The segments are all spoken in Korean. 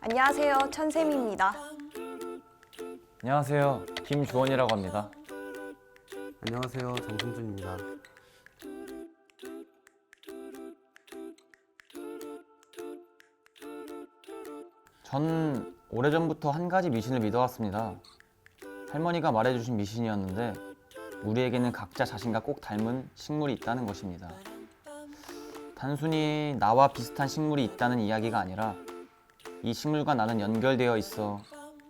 안녕하세요. 천샘입니다. 안녕하세요. 김주원이라고 합니다. 안녕하세요. 정승준입니다. 전 오래전부터 한 가지 미신을 믿어왔습니다. 할머니가 말해주신 미신이었는데 우리에게는 각자 자신과 꼭 닮은 식물이 있다는 것입니다. 단순히 나와 비슷한 식물이 있다는 이야기가 아니라 이 식물과 나는 연결되어 있어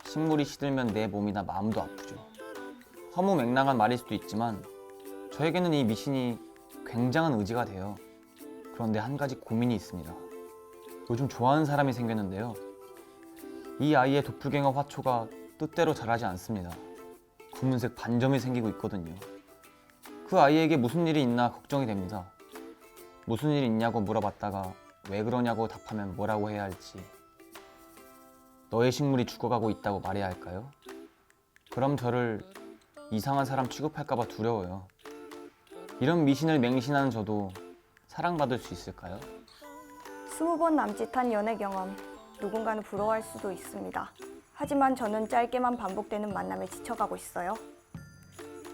식물이 시들면 내 몸이나 마음도 아프죠. 허무 맹랑한 말일 수도 있지만 저에게는 이 미신이 굉장한 의지가 돼요. 그런데 한 가지 고민이 있습니다. 요즘 좋아하는 사람이 생겼는데요. 이 아이의 도플갱어 화초가 뜻대로 자라지 않습니다. 검은색 반점이 생기고 있거든요. 그 아이에게 무슨 일이 있나 걱정이 됩니다. 무슨 일이 있냐고 물어봤다가 왜 그러냐고 답하면 뭐라고 해야 할지. 너의 식물이 죽어가고 있다고 말해야 할까요? 그럼 저를 이상한 사람 취급할까봐 두려워요. 이런 미신을 맹신하는 저도 사랑받을 수 있을까요? 스무 번 남짓한 연애 경험. 누군가는 부러워할 수도 있습니다. 하지만 저는 짧게만 반복되는 만남에 지쳐가고 있어요.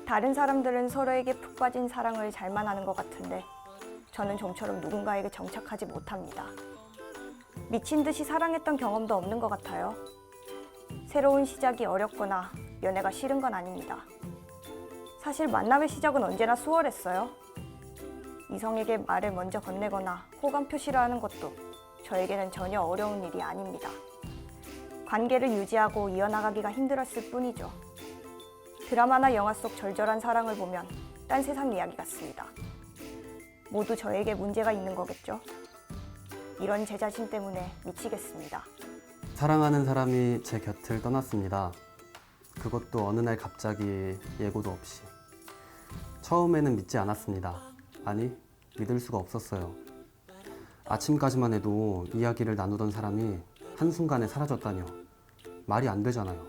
다른 사람들은 서로에게 푹 빠진 사랑을 잘만 하는 것 같은데 저는 좀처럼 누군가에게 정착하지 못합니다. 미친 듯이 사랑했던 경험도 없는 것 같아요. 새로운 시작이 어렵거나 연애가 싫은 건 아닙니다. 사실 만남의 시작은 언제나 수월했어요. 이성에게 말을 먼저 건네거나 호감 표시를 하는 것도 저에게는 전혀 어려운 일이 아닙니다. 관계를 유지하고 이어나가기가 힘들었을 뿐이죠. 드라마나 영화 속 절절한 사랑을 보면 딴 세상 이야기 같습니다. 모두 저에게 문제가 있는 거겠죠. 이런 제 자신 때문에 미치겠습니다. 사랑하는 사람이 제 곁을 떠났습니다. 그것도 어느 날 갑자기 예고도 없이. 처음에는 믿지 않았습니다. 아니, 믿을 수가 없었어요. 아침까지만 해도 이야기를 나누던 사람이 한순간에 사라졌다뇨. 말이 안 되잖아요.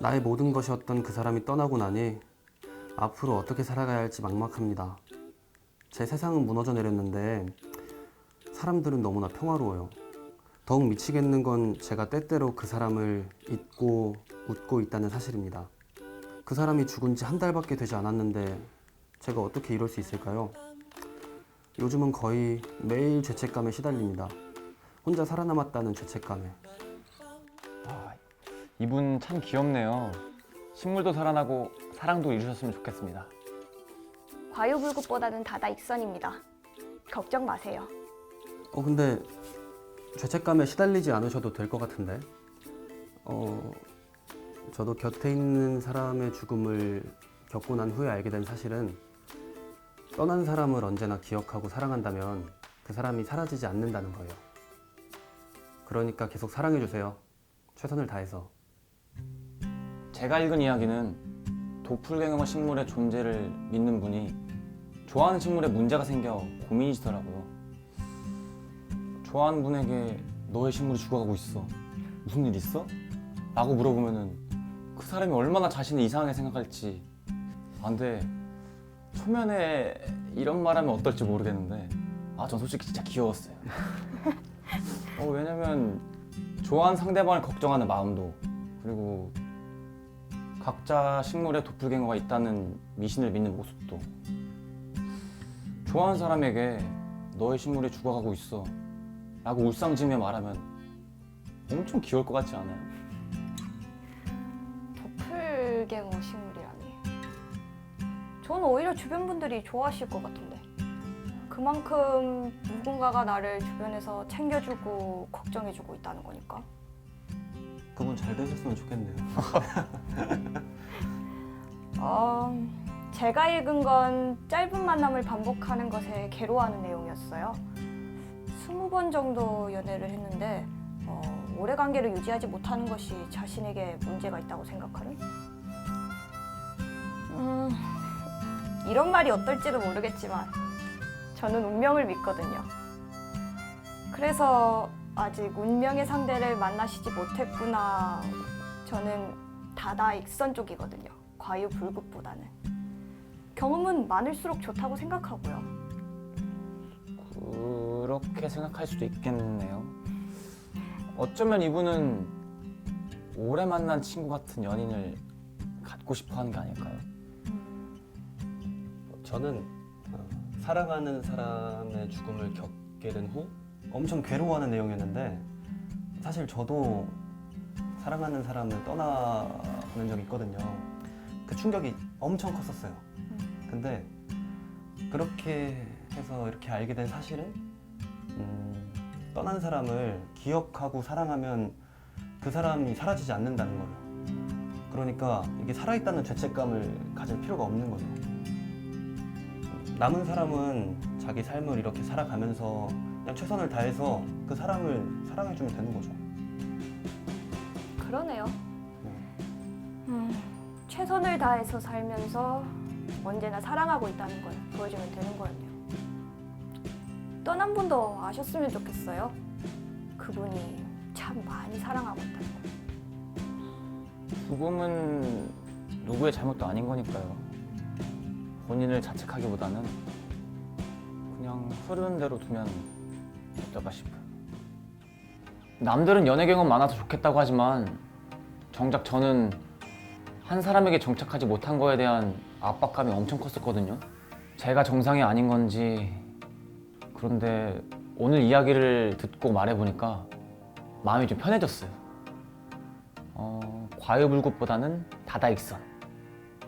나의 모든 것이었던 그 사람이 떠나고 나니 앞으로 어떻게 살아가야 할지 막막합니다. 제 세상은 무너져 내렸는데 사람들은 너무나 평화로워요. 더욱 미치겠는 건 제가 때때로 그 사람을 잊고 웃고 있다는 사실입니다. 그 사람이 죽은 지 한 달밖에 되지 않았는데 제가 어떻게 이럴 수 있을까요? 요즘은 거의 매일 죄책감에 시달립니다. 혼자 살아남았다는 죄책감에. 아, 이분 참 귀엽네요. 식물도 살아나고 사랑도 이루셨으면 좋겠습니다. 과유불급보다는 다다익선입니다. 걱정 마세요. 어 근데 죄책감에 시달리지 않으셔도 될 것 같은데. 어 저도 곁에 있는 사람의 죽음을 겪고 난 후에 알게 된 사실은 떠난 사람을 언제나 기억하고 사랑한다면 그 사람이 사라지지 않는다는 거예요. 그러니까 계속 사랑해 주세요. 최선을 다해서. 제가 읽은 이야기는 도플갱어 식물의 존재를 믿는 분이 좋아하는 식물에 문제가 생겨 고민이시더라고요. 좋아하는 분에게 너의 식물이 죽어가고 있어. 무슨 일 있어? 라고 물어보면은 그 사람이 얼마나 자신을 이상하게 생각할지. 아, 근데 초면에 이런 말 하면 어떨지 모르겠는데 아, 전 솔직히 진짜 귀여웠어요. 어, 왜냐면 좋아하는 상대방을 걱정하는 마음도 그리고 각자 식물에 도플갱어가 있다는 미신을 믿는 모습도 좋아하는 사람에게 너의 식물이 죽어가고 있어 라고 울상지며 말하면 엄청 귀여울 것 같지 않아요? 도플갱어 식물이라니. 저는 오히려 주변 분들이 좋아하실 것 같은데. 그만큼 누군가가 나를 주변에서 챙겨주고 걱정해주고 있다는 거니까. 그분 잘 되셨으면 좋겠네요. 어, 제가 읽은 건 짧은 만남을 반복하는 것에 괴로워하는 내용이었어요. 스무 번 정도 연애를 했는데 어, 오래 관계를 유지하지 못하는 것이 자신에게 문제가 있다고 생각하는? 음, 이런 말이 어떨지는 모르겠지만 저는 운명을 믿거든요. 그래서 아직 운명의 상대를 만나시지 못했구나. 저는 다다익선 쪽이거든요. 과유불급보다는. 경험은 많을수록 좋다고 생각하고요. 그렇게 생각할 수도 있겠네요. 어쩌면 이분은 오래 만난 친구 같은 연인을 갖고 싶어 하는 게 아닐까요? 저는 어, 사랑하는 사람의 죽음을 겪게 된 후 엄청 괴로워하는 내용이었는데 사실 저도 사랑하는 사람을 떠나는 적이 있거든요. 그 충격이 엄청 컸었어요. 근데 그렇게 해서 이렇게 알게 된 사실은 음, 떠난 사람을 기억하고 사랑하면 그 사람이 사라지지 않는다는 거예요. 그러니까 이게 살아있다는 죄책감을 가질 필요가 없는 거죠. 남은 사람은 자기 삶을 이렇게 살아가면서 그냥 최선을 다해서 그 사람을 사랑해주면 되는 거죠. 그러네요. 음, 최선을 다해서 살면서 언제나 사랑하고 있다는 걸 보여주면 되는 거였네요. 떠난 분도 아셨으면 좋겠어요. 그분이 참 많이 사랑하고 있다는 걸. 죽음은 누구의 잘못도 아닌 거니까요. 본인을 자책하기보다는 그냥 흐르는 대로 두면 어떨까 싶어요. 남들은 연애 경험 많아서 좋겠다고 하지만 정작 저는 한 사람에게 정착하지 못한 거에 대한 압박감이 엄청 컸었거든요. 제가 정상이 아닌 건지 그런데 오늘 이야기를 듣고 말해보니까 마음이 좀 편해졌어요. 어, 과유불급보다는 다다익선.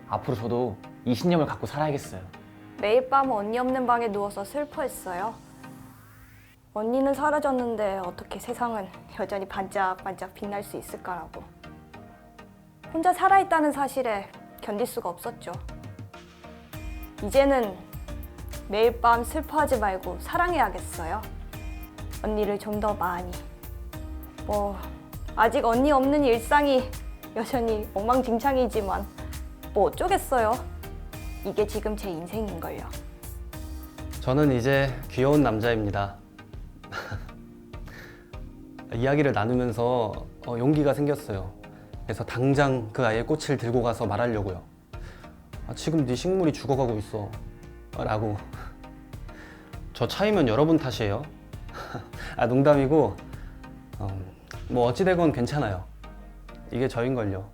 앞으로 저도 이 신념을 갖고 살아야겠어요. 매일 밤 언니 없는 방에 누워서 슬퍼했어요. 언니는 사라졌는데 어떻게 세상은 여전히 반짝반짝 빛날 수 있을까라고. 혼자 살아있다는 사실에 견딜 수가 없었죠. 이제는 매일 밤 슬퍼하지 말고 사랑해야겠어요. 언니를 좀 더 많이. 뭐, 아직 언니 없는 일상이 여전히 엉망진창이지만 뭐 어쩌겠어요. 이게 지금 제 인생인걸요. 저는 이제 귀여운 남자입니다. 이야기를 나누면서 어, 용기가 생겼어요. 그래서 당장 그 아이의 꽃을 들고 가서 말하려고요. 아, 지금 네 식물이 죽어가고 있어. 라고. 저 차이면 여러분 탓이에요. 아, 농담이고, 어, 뭐 어찌되건 괜찮아요. 이게 저인걸요.